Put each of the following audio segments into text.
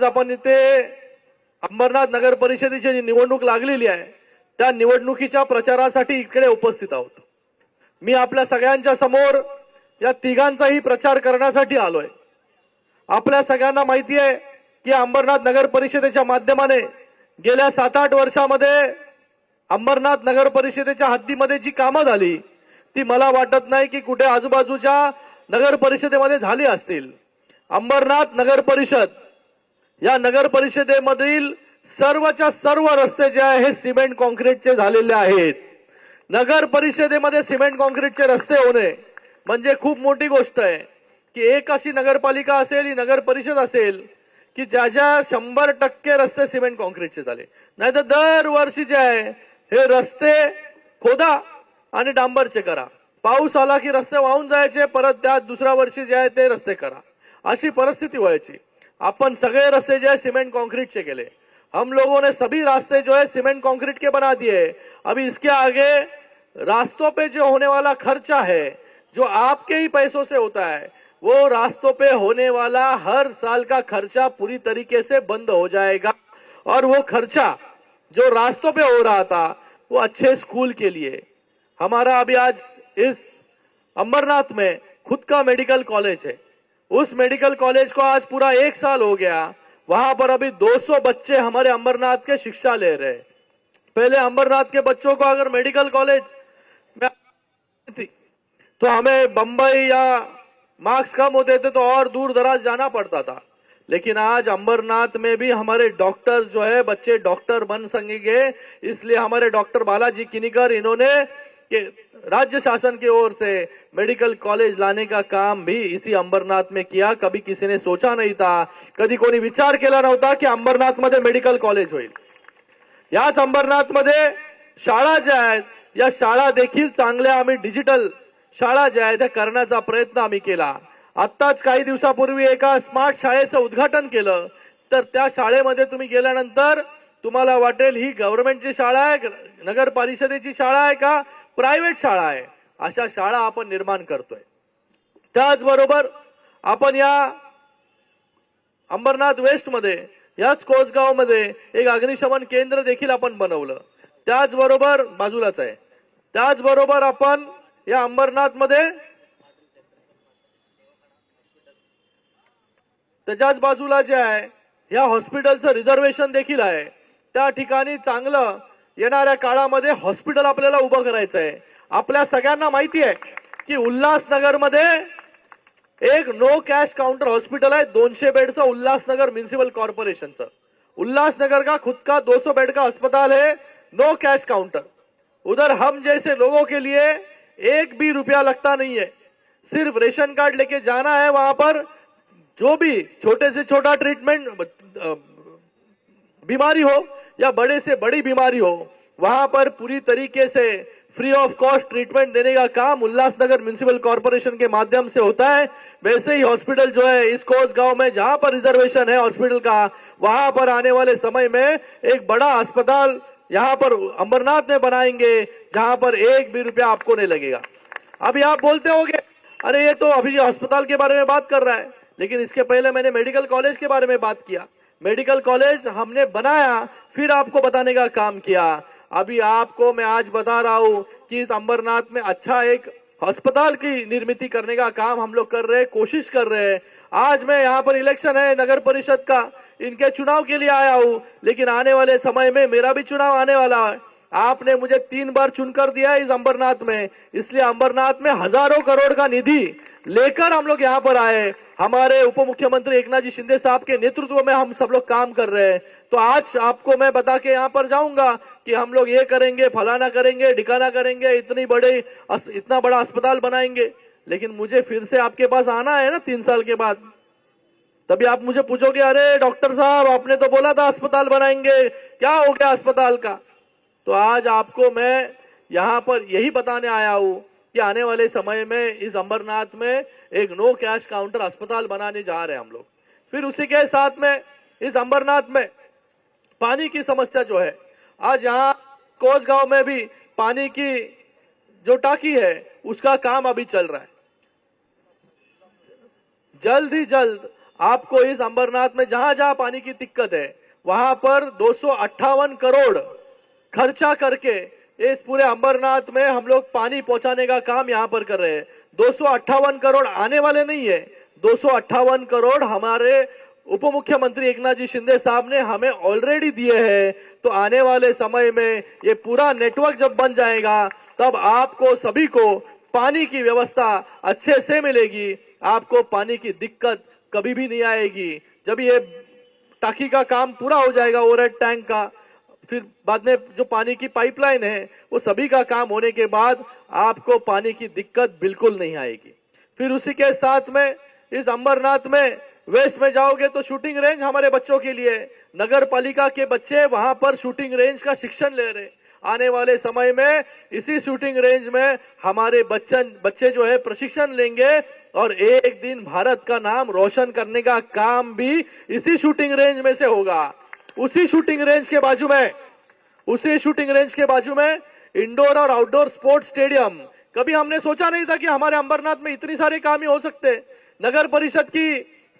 आज आपण इथे अंबरनाथ नगर परिषदेची जी निवडणूक लागलेली आहे त्या निवडणुकीच्या प्रचारासाठी इकडे उपस्थित आहोत. मी आपल्या सगळ्यांच्या समोर या तिघांचाही प्रचार करण्यासाठी आलोय. आपल्या सगळ्यांना माहिती आहे की अंबरनाथ नगर परिषदेच्या माध्यमाने गेल्या सात आठ वर्षामध्ये अंबरनाथ नगर परिषदेच्या हद्दीमध्ये जी कामं झाली ती मला वाटत नाही की कुठे आजूबाजूच्या नगर परिषदेमध्ये झाली असतील. अंबरनाथ नगर परिषद या नगर परिषदेमधील सर्वच्या सर्व रस्ते जे आहे हे सिमेंट कॉन्क्रीटचे झालेले आहेत. नगर परिषदेमध्ये सिमेंट कॉन्क्रीटचे रस्ते होणे म्हणजे खूप मोठी गोष्ट आहे की एक अशी नगरपालिका असेल ही नगर परिषद असेल की ज्या ज्या शंभर टक्के रस्ते सिमेंट कॉन्क्रीटचे झाले. नाही तर दरवर्षी जे आहे हे रस्ते खोदा आणि डांबरचे करा. पाऊस आला की रस्ते वाहून जायचे परत त्या दुसऱ्या वर्षी जे आहे ते रस्ते करा. अशी परिस्थिती व्हायची. अपन सगळे रस्ते जो है सीमेंट कॉन्क्रीट से केले हम लोगों ने सभी रास्ते जो है सीमेंट कंक्रीट के बना दिए अभी इसके आगे रास्तों पे जो होने वाला खर्चा है, जो आपके ही पैसों से होता है, वो रास्तों पे होने वाला हर साल का खर्चा पूरी तरीके से बंद हो जाएगा। और वो खर्चा जो रास्तों पे हो रहा था, वो अच्छे स्कूल के लिए। हमारा अभी आज इस अंबरनाथ में खुद का मेडिकल कॉलेज है। उस मेडिकल कॉलेज को आज पूरा एक साल हो गया। वहाँ पर अभी 200 बच्चे हमारे अंबरनाथ के शिक्षा ले रहे पहले अंबरनाथ के बच्चों को अगर मेडिकल कॉलेज में थी तो हमें बंबई या मार्क्स कम होते थे तो और दूर दराज जाना पड़ता था। लेकिन आज अंबरनाथ में भी हमारे डॉक्टर्स जो है, बच्चे डॉक्टर बन सकेंगे इसलिए हमारे डॉक्टर बालाजी किनिकर, इन्होंने कि राज्य शासन की ओर से मेडिकल कॉलेज लाने का काम भी इसी अंबरनाथ में किया। कभी किसी ने सोचा नहीं था कधी कोणी विचार केला नव्हता की अंबरनाथमध्ये मेडिकल कॉलेज होईल। याच अंबरनाथमध्ये शाळा ज्या आहेत या शाळा देखील चांगल्या आम्ही डिजिटल शाळा ज्या आहेत त्या करण्याचा प्रयत्न आम्ही केला. आत्ताच काही दिवसापूर्वी एका स्मार्ट शाळेचं उद्घाटन केलं. तर त्या शाळेमध्ये तुम्ही गेल्यानंतर तुम्हाला वाटेल ही गव्हर्नमेंटची शाळा आहे नगर परिषदेची शाळा आहे का? प्रायव्हेट शाळा आहे. अशा शाळा आपण निर्माण करतोय. त्याचबरोबर आपण या अंबरनाथ वेस्टमध्ये याच कोसगावमध्ये एक अग्निशमन केंद्र देखील आपण बनवलं. त्याचबरोबर बाजूलाच आहे. त्याचबरोबर आपण या अंबरनाथमध्ये त्याच्याच बाजूला जे आहे या हॉस्पिटलचं रिझर्वेशन देखील आहे. त्या ठिकाणी चांगलं येणाऱ्या काळामध्ये हॉस्पिटल आपल्याला उभं करायचं आहे आपल्या सगळ्यांना माहिती आहे की एक नो कॅश काउंटर हॉस्पिटल है दोनशे बेड का उल्लासनगर म्यूनिसिपल कॉर्पोरेशन उल्लासनगर का खुद का 200 बेड का अस्पताल है नो कैश काउंटर उधर हम जैसे लोगों के लिए एक भी रुपया लगता नहीं है. सिर्फ़ रेशन कार्ड लेके जाना है वहाँ पर, जो भी छोटे से छोटा ट्रीटमेंट बीमारी हो या बड़े से बड़ी बीमारी हो, वहाँ पर पूरी तरीके से फ्री ऑफ़ कॉस्ट ट्रीटमेंट देने का काम उल्लासनगर म्यूनिसिपल कॉर्पोरेशन के माध्यम से होता है। वैसे ही हॉस्पिटल जो है, इस कोस गाँव में जहाँ पर रिजर्वेशन है हॉस्पिटल का, वहाँ पर आने वाले समय में एक बड़ा अस्पताल यहाँ पर अंबरनाथ में बनाएँगे, जहाँ पर एक भी रुपया आपको नहीं लगेगा। अभी आप बोलते होगे, अरे, ये तो अभी अस्पताल के बारे में बात कर रहा है। लेकिन इसके पहले मैंने मेडिकल कॉलेज के बारे में बात किया। मेडिकल कॉलेज हमने बनाया, फिर आपको बताने का काम किया। अभी आपको मैं आज बता रहा हूँ कि इस अंबरनाथ में अच्छा एक अस्पताल की निर्मित करने का काम हम लोग कर रहे हैं, कोशिश कर रहे हैं। आज मैं यहाँ पर इलेक्शन है, नगर परिषद का। इनके चुनाव के लिए आया हूँ, लेकिन आने वाले समय में मेरा भी चुनाव आने वाला है। आपने मुझे तीन बार चुनकर दिया इस अंबरनाथ में। इसलिए अंबरनाथ में हज़ारों करोड़ का निधि लेकर हम लोग यहाँ पर आए हमारे उप मुख्यमंत्री एकनाथ जी शिंदे साहब के नेतृत्व में हम सब लोग काम कर रहे हैं। तो आज आपको मैं बता के यहाँ पर जाऊँगा कि हम लोग ये करेंगे, फलाना करेंगे, ढिकाना करेंगे, इतनी बड़े इतना बड़ा अस्पताल बनाएँगे। लेकिन मुझे फिर से आपके पास आना है ना तीन साल के बाद। तभी आप मुझे पूछोगे, अरे डॉक्टर साहब, आपने तो बोला था अस्पताल बनाएँगे। क्या हो गया अस्पताल का? तो आज आपको मैं यहाँ पर यही बताने आया हूँ कि आने वाले समय में इस अंबरनाथ में एक नो कैश काउंटर अस्पताल बनाने जा रहे हैं हम लोग। फिर उसी के साथ में, इस अंबरनाथ में पानी की समस्या जो है, आज यहाँ कोस गाँव में भी पानी की जो टाकी है, उसका काम अभी चल रहा है। जल्द ही जल्द आपको इस अंबरनाथ में जहाँ जहाँ पानी की दिक्कत है, वहाँ पर दो सौ अट्ठावन करोड़ खर्चा करके इस पूरे अंबरनाथ में हम लोग पानी पहुँचाने का काम यहाँ पर कर रहे हैं। दो सौ अट्ठावन करोड़ आने वाले नहीं है। दो सौ अट्ठावन करोड़ हमारे उप मुख्यमंत्री एकनाथ जी शिंदे साहब ने हमें ऑलरेडी दिए हैं। तो आने वाले समय में ये पूरा नेटवर्क जब बन जाएगा, तब आपको, सभी को पानी की व्यवस्था अच्छे से मिलेगी। आपको पानी की दिक्कत कभी भी नहीं आएगी। जब ये टाकी का काम पूरा हो जाएगा ओवरहेड टैंक का फिर बाद में जो पानी की पाइपलाइन है, वो सभी का काम होने के बाद आपको पानी की दिक्कत बिल्कुल नहीं आएगी। फिर उसी के साथ में, इस अंबरनाथ में, वेस्ट में जाओगे तो शूटिंग रेंज हमारे बच्चों के लिए, नगर पालिका के बच्चे वहाँ पर शूटिंग रेंज का शिक्षण ले रहे आने वाले समय में, इसी शूटिंग रेंज में हमारे बच्चन, बच्चे जो है प्रशिक्षण लेंगे और एक दिन भारत का नाम रोशन करने का काम भी इसी शूटिंग रेंज में से होगा। उसी शूटिंग रेंज के बाजू में, उसी शूटिंग रेंज के बाजू में इंडोर और आउटडोर स्पोर्ट्स स्टेडियम कभी हमने सोचा नहीं था कि हमारे अंबरनाथ में इतनी सारे काम ही हो सकते। नगर परिषद की,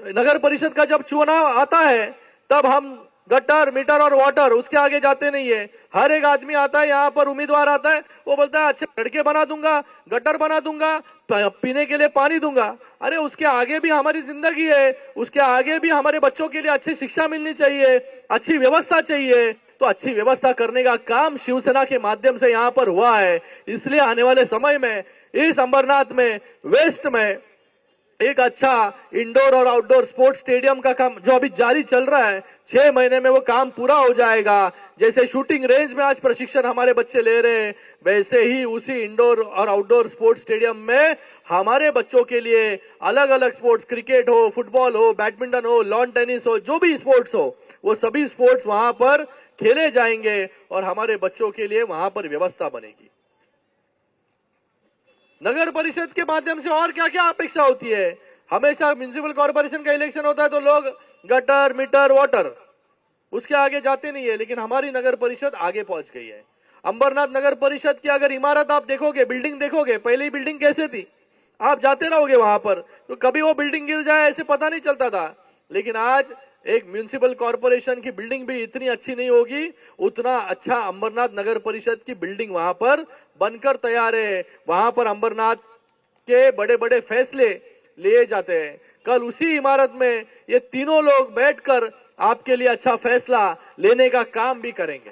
नगर परिषद का जब चुनाव आता है, तब हम गटर मीटर और वाटर उसके आगे जाते नहीं है। हर एक आदमी आता है, यहाँ पर उम्मीदवार आता है, वो बोलता है, अच्छे सड़कें बना दूँगा गटर बना दूँगा, पीने के लिए पानी दूँगा। अरे उसके आगे भी हमारी ज़िंदगी है। उसके आगे भी हमारे बच्चों के लिए अच्छी शिक्षा मिलनी चाहिए, अच्छी व्यवस्था चाहिए। तो अच्छी व्यवस्था करने का काम शिवसेना के माध्यम से यहाँ पर हुआ है। इसलिए आने वाले समय में, इस अंबरनाथ में, वेस्ट में एक अच्छा इंडोर और आउटडोर स्पोर्ट्स स्टेडियम का काम जो अभी जारी चल रहा है, छह महीने में वो काम पूरा हो जाएगा। जैसे शूटिंग रेंज में आज प्रशिक्षण हमारे बच्चे ले रहे हैं, वैसे ही उसी इंडोर और आउटडोर स्पोर्ट्स स्टेडियम में हमारे बच्चों के लिए अलग अलग स्पोर्ट्स क्रिकेट हो फुटबॉल हो बैडमिंटन हो लॉन टेनिस हो, जो भी स्पोर्ट्स हो, वो सभी स्पोर्ट्स वहाँ पर खेले जाएँगे और हमारे बच्चों के लिए वहाँ पर व्यवस्था बनेगी। नगर परिषद के माध्यम से और क्या क्या अपेक्षा होती है? हमेशा म्यूनिसिपल कॉर्पोरेशन का इलेक्शन होता है तो लोग गटर मीटर वाटर उसके आगे जाते नहीं है, लेकिन हमारी नगर परिषद आगे पहुँच गई है। अंबरनाथ नगर परिषद की अगर इमारत आप देखोगे बिल्डिंग देखोगे, पहले ही बिल्डिंग कैसे थी? आप जाते रहोगे वहाँ पर तो कभी वो बिल्डिंग गिर जाए, ऐसे पता नहीं चलता था। लेकिन आज एक म्यूनिसिपल कॉर्पोरेशन की बिल्डिंग भी इतनी अच्छी नहीं होगी, उतना अच्छा अंबरनाथ नगर परिषद की बिल्डिंग वहाँ पर बनकर तैयार है। वहाँ पर अंबरनाथ के बड़े बड़े फैसले लिए जाते हैं। कल उसी इमारत में ये तीनों लोग बैठकर आपके लिए अच्छा फैसला लेने का काम भी करेंगे।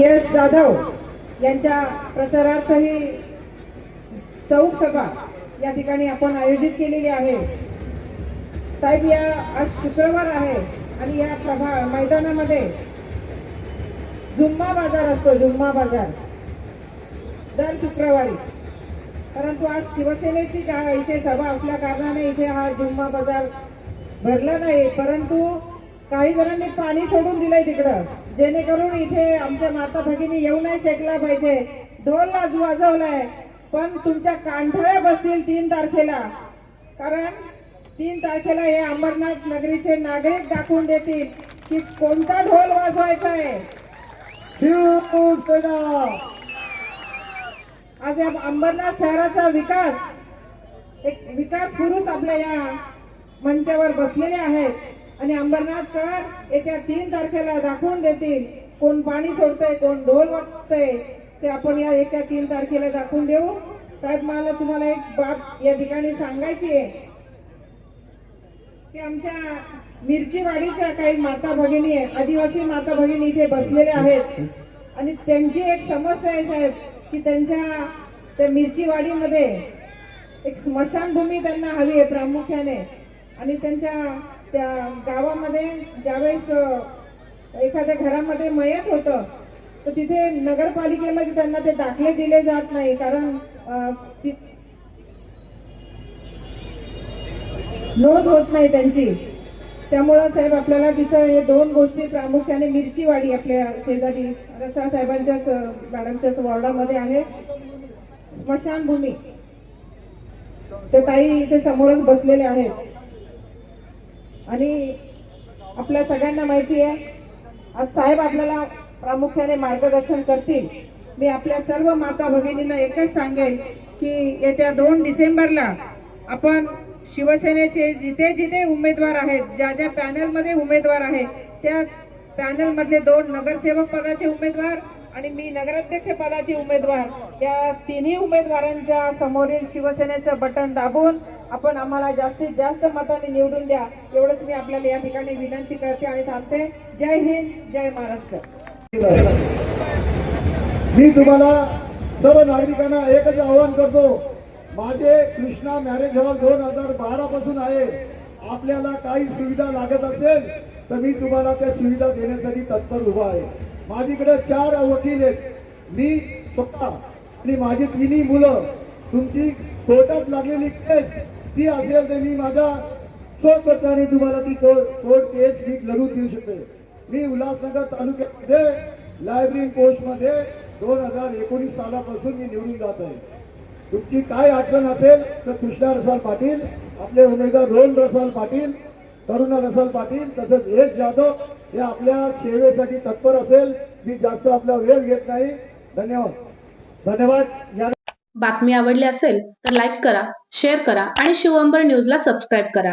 यश जाधव प्रचारार्थ ही चौक सभा आयोजित केलेली साहेब या आज शुक्रवार आहे आणि या प्रभा मैदानामध्ये जुम्मा बाजार असतो जुम्मा बाजार. दर शुक्रवारी. परंतु आज शिवसेनेची का इथे सभा असल्या कारणाने इथे हा जुम्मा बाजार भरला नाही. परंतु काही जणांनी पाणी सोडून दिलंय तिकडं. जेणेकरून इथे आमच्या माता भगिनी येऊ नाही शेकला पाहिजे. ढोल लाज वाजवलाय. पण तुमच्या कांठळ्या बसतील तीन तारखेला. कारण तीन तारखेला हे अंबरनाथ नगरीचे नागरिक दाखवून देतील की कोणता ढोल वाजवायचा आहे आज या अंबरनाथ शहराचा विकास एक विकास गुरुच आपल्या या मंचावर बसलेले आहेत. आणि अंबरनाथकर येत्या तीन तारखेला दाखवून देतील कोण पाणी सोडतंय कोण ढोल वाजतंय ते आपण या येत्या तीन तारखेला दाखवून देऊ. साहेब मला तुम्हाला एक बाब या ठिकाणी सांगायची आहे. की आमच्या मिरचीवाडीच्या काही माता भगिनी आहे आदिवासी माता भगिनी इथे बसलेल्या आहेत. आणि त्यांची एक समस्या आहे साहेब की त्यांच्या त्या मिरचीवाडीमध्ये एक स्मशानभूमी त्यांना हवी आहे प्रामुख्याने. आणि त्यांच्या त्या गावामध्ये ज्यावेळेस एखाद्या घरामध्ये मयत होतं तर तिथे नगरपालिकेमध्ये त्यांना ते दाखले दिले जात नाही. कारण नोंद होत नाही त्यांची. त्यामुळं साहेब आपल्याला तिथं हे दोन गोष्टी प्रामुख्याने मिरचीवाडी आपल्या शेजारी रसा साहेबांच्याच मॅडमच्याच वॉर्डामध्ये आहे. स्मशानभूमी. ते ताई इथे समोरच बसलेले आहेत. आणि आपल्या सगळ्यांना माहिती आहे आज साहेब आपल्याला प्रामुख्याने मार्गदर्शन करतील. मी आपल्या सर्व माता भगिनींना एकच सांगेन की येत्या दोन डिसेंबरला आपण शिवसेनेचे जिथे जिथे उमेदवार आहेत ज्या ज्या पॅनलमध्ये उमेदवार आहे त्या पॅनलमधले दोन नगरसेवक पदाचे उमेदवार आणि मी नगराध्यक्ष पदाचे उमेदवार या तिन्ही उमेदवारांच्या समोरील शिवसेनेचं बटन दाबून आपण आम्हाला जास्तीत जास्त मताने निवडून द्या एवढंच मी आपल्याला या ठिकाणी विनंती करते आणि थांबते. जय हिंद जय महाराष्ट्र. मी तुम्हाला सर्व नागरिकांना एकच आवाहन करतो. माझे कृष्णा मॅरेज हॉल दोन हजार बारा पासून आहे. आपल्याला काही सुविधा लागत असेल तर मी तुम्हाला त्या सुविधा देण्यासाठी तत्पर उभा आहे. माझीकडे चार वकील आहेत. मी स्वतः आणि माझी तिन्ही मुलं. तुमची कोर्टात लागलेली केस ती असेल तर मी माझ्या स्वखर्चाने तुम्हाला ती कोर्ट केस मी लढून देऊ शकते. मी उल्हासनगर तालुक्यामध्ये लायब्ररी पोस्टमध्ये दोन हजार एकोणीस सालापासून मी निवडून जात आहे. तुमची काय अडचण असेल तर कृष्णा रसाल पाटील आपले उमेदवार रोहन रसाल पाटील करुणा रसाल पाटील तसंच यश जाधव हे आपल्या सेवेसाठी तत्पर असेल. मी जास्त आपला वेळ घेत नाही. धन्यवाद. धन्यवाद. बातमी आवडली असेल तर लाईक करा शेअर करा आणि शिवंबर न्यूजला सबस्क्राईब करा.